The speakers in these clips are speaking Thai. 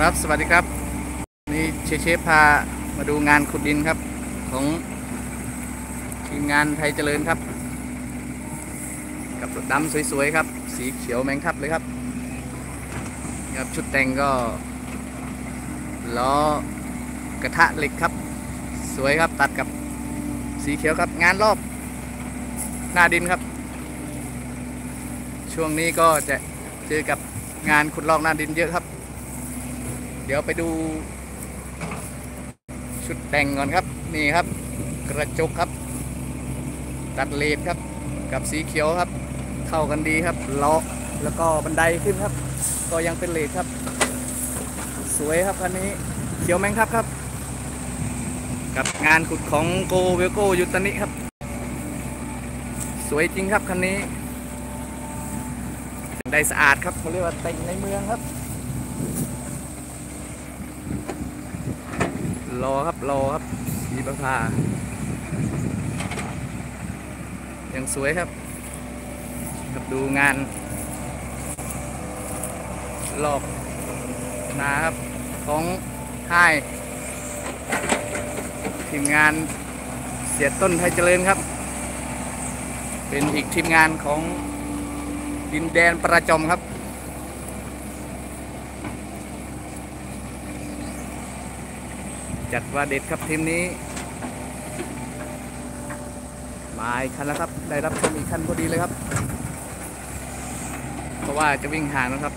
ครับสวัสดีครับ นี่เชฟเชฟพามาดูงานขุดดินครับ ของทีมงานไทยเจริญครับ กับรถดำสวยๆครับ สีเขียวแมงทับเลยครับครับชุดแต่งก็ล้อกระทะเหล็กครับ สวยครับตัดกับสีเขียวครับงานรอบหน้าดินครับ ช่วงนี้ก็จะเจอกับงานขุดลอกหน้าดินเยอะครับ เดี๋ยวไปดู ชุดแต่งก่อนครับ นี่ครับ กระจกครับ ตัดเลดครับ กับสีเขียวครับ เข้ากันดีครับล้อแล้วก็บันไดขึ้นครับ ก็ยังเป็นเลดครับ สวยครับคันนี้เขียวแมงครับครับ กับงานขุดของโกเวโกยุตานิครับ สวยจริงครับคันนี้ได้สะอาดครับเขาเรียกว่าแต่งในเมืองครับ รอครับรอครับสีประภายังสวยครับครับดูงานรอบนาครับของค่ายทีมงานเสียต้นไทยเจริญครับ เป็นอีกทีมงานของดินแดนประจอมครับ จัดว่าเด็ดครับทีมนี้มาอีกคันแล้วครับ ได้รับชมอีกคันพอดีเลยครับ เพราะว่าจะวิ่งห่างนะครับ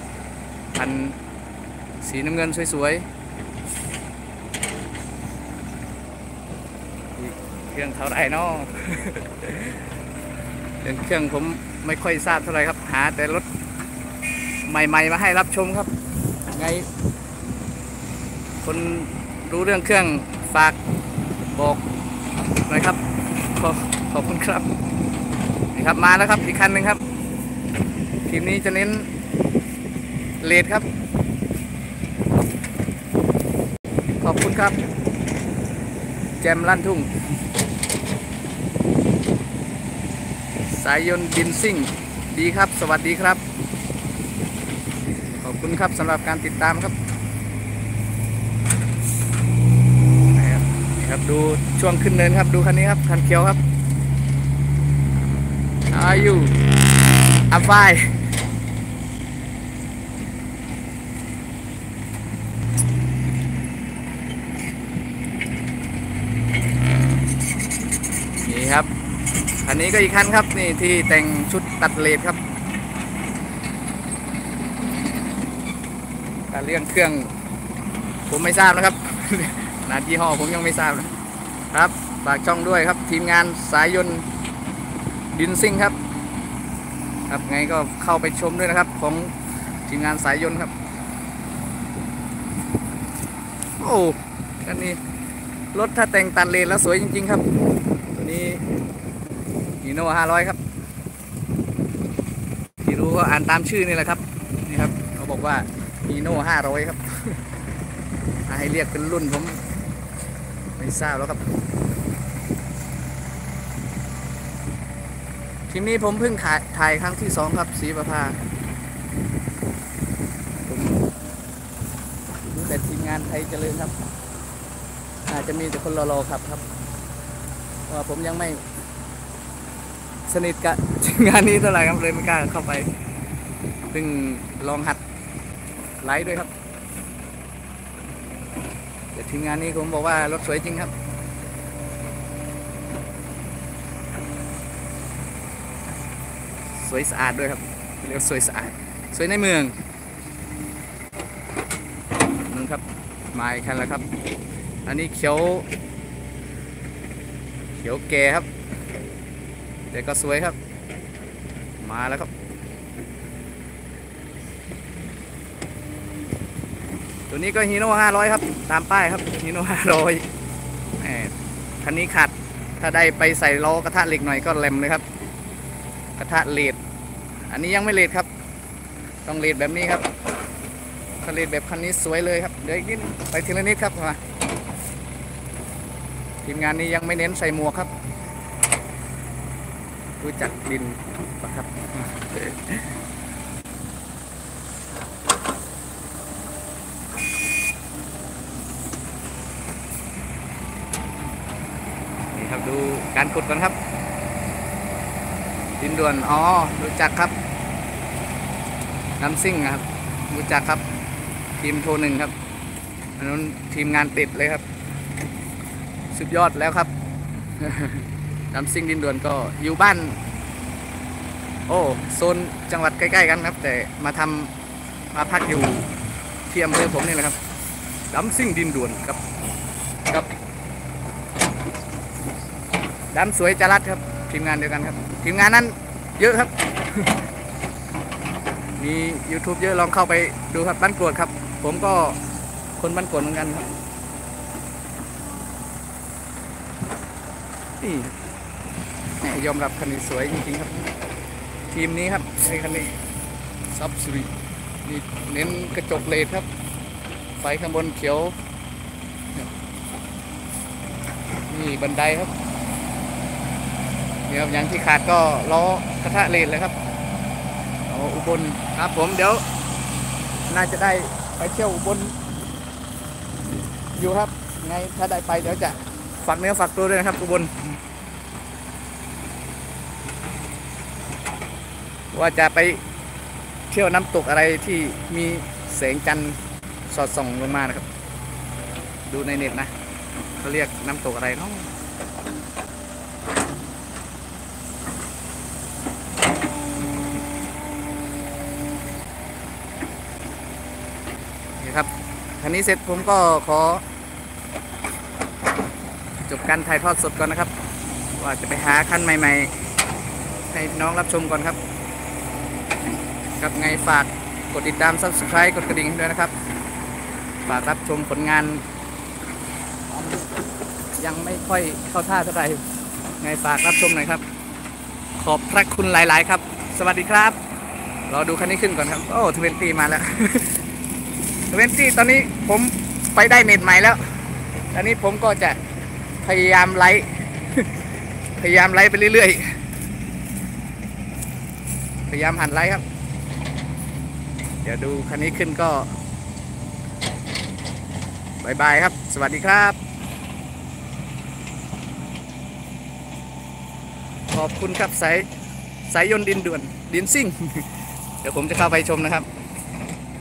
คันสีน้ำเงินสวยๆอีกเครื่องเท่าไร่นาะเครื่องผมไม่ค่อยทราบเท่าไหร่ครับ หาแต่รถใหม่ ๆ มาให้รับชมครับ ไงคน รู้เรื่องเครื่องฝากบอกน่อยครับขอขอบคุณครับนี่ครับมาแล้วครับอีกคันหนึ่งครับทีมนี้จะเน้นเลดครับ ขอบคุณครับ แจมลั่นทุ่ง สายยนต์ดินซิ่ง ดีครับ สวัสดีครับ ขอบคุณครับสำหรับการติดตามครับ นะ ครับดูช่วงขึ้นเนินครับดูคันนี้ครับคันเขียวครับอายุอัพไฟนี่ครับคันนี้ก็อีกคันครับนี่ที่แต่งชุดตัดเลดครับการเรื่องเครื่องผมไม่ทราบนะครับ นาที่ห้อผมยังไม่ทราบนะครับฝากช่องด้วยครับทีมงานสายยนต์ดินซิ่งครับ ครับไงก็เข้าไปชมด้วยนะครับ ของทีมงานสายยนต์ครับ โอ้คันนี้รถถ้าแต่งตัดเลนแล้วสวยจริง ๆ ครับ ตัวนี้ฮีโน่500ครับที่รู้ก็อ่านตามชื่อนี่แหละครับนี่ครับ เขาบอกว่าฮีโน่500ครับถ้าให้เรียกเป็นรุ่นผม ไม่ทราบแล้วครับคลิปนี้ผมเพิ่งถ่ายถ่ายครั้งที่สองครับสีประภาผมดูแต่ทีมงานไทยเจริญครับ อาจจะมีแต่คนรอๆครับครับว่าผมยังไม่สนิทกับทีมงานนี้เท่าไหร่ครับเลยไม่กล้าเข้าไปเพิ่งลองหัดไลฟ์ด้วยครับ ทีมงานนี้ผมบอกว่ารถสวยจริงครับ สวยสะอาดด้วยครับเรียกว่าสวยสะอาด สวยในเมืองนึงครับมาอีกคันแล้วครับ อันนี้เขียว เขียวแก่ครับ แต่ก็สวยครับ มาแล้วครับ ตัวนี้ก็ฮีโน่500ครับ ตามป้ายครับฮีโน่500แหมคันนี้ขาดถ้าได้ไปใส่ล้อกระทะเหล็กหน่อยก็แหลมเลยครับ กระทะเลดอันนี้ยังไม่เลดครับ ต้องเลดแบบนี้ครับถ้าเลดแบบคันนี้สวยเลยครับ เดี๋ยวอีกนิดไปทีละนิดครับมาทีมงานนี้ยังไม่เน้นใส่หมวกครับ รู้จักดินปะครับ ครับดูการขุดกันครับ ดินด่วนอ๋อรู้จักครับน้ำซิ่งครับรู้จักครับ ทีมโทรหนึ่งครับอันนั้นทีมงานติดเลยครับ สุดยอดแล้วครับน้ำซิ่งดินด่วนก็อยู่บ้าน โอ้โซนจังหวัดใกล้ ๆ กันครับ แต่มาทำมาพักอยู่ที่อำเภอผมนี่แหละครับน้ำซิ่งดินด่วนครับ ดำสวยจรัดครับ ทีมงานเดียวกันครับ ทีมงานนั้นเยอะครับ มี YouTube เยอะลองเข้าไปดูครับบ้านกรวดครับ ผมก็คนบ้านกรวดเหมือนกันครับนี่ยอมรับคันนี้สวยจริงๆครับ ทีมนี้ครับไอ้คันนี้ซับสุรินี่เน้นกระจกเลดครับ ไฟข้างบนเขียว นี่บันไดครับ เดี๋ยวอย่างที่ขาดก็ล้อกระทะเลดเลยครับเอาอุบลครับผมเดี๋ยว น่าจะได้ไปเที่ยวอุบลอยู่ครับไงถ้าได้ไปเดี๋ยวจะฝากเนื้อฝากตัวด้วยนะครับอุบลว่าจะไปเที่ยวน้ำตกอะไรที่มีแสงจันทร์สอดส่องลงมานะครับ ดูในเน็ตนะเขาเรียกน้ำตกอะไรเนาะนี่ครับ คันนี้เสร็จผมก็ขอ จบการถ่ายทอดสดก่อนนะครับ ว่าจะไปหาคันใหม่ ๆ ให้น้องรับชมก่อนครับครับไงฝากกดติดตาม subscribe กดกระดิ่งด้วยนะครับ ฝากรับชมผลงาน ยังไม่ค่อยเข้าท่าเท่าไหร่ไงฝากรับชมหน่อยครับ ขอบพระคุณหลาย ๆ ครับ สวัสดีครับรอดูคันนี้ขึ้นก่อนครับ โอ้ทเวนตีมาแล้ว เวนตี้ตอนนี้ผมไปได้เน็ตใหม่แล้ว ตอนนี้ผมก็จะพยายามไลฟ์พยายามไลฟ์ไปเรื่อยๆ พยายามหันไลฟ์ครับ เดี๋ยวดูคันนี้ขึ้นก็บายบายครับ สวัสดีครับ ขอบคุณครับสายสายยนต์ดินด่วนดินซิ่ง เดี๋ยวผมจะเข้าไปชมนะครับ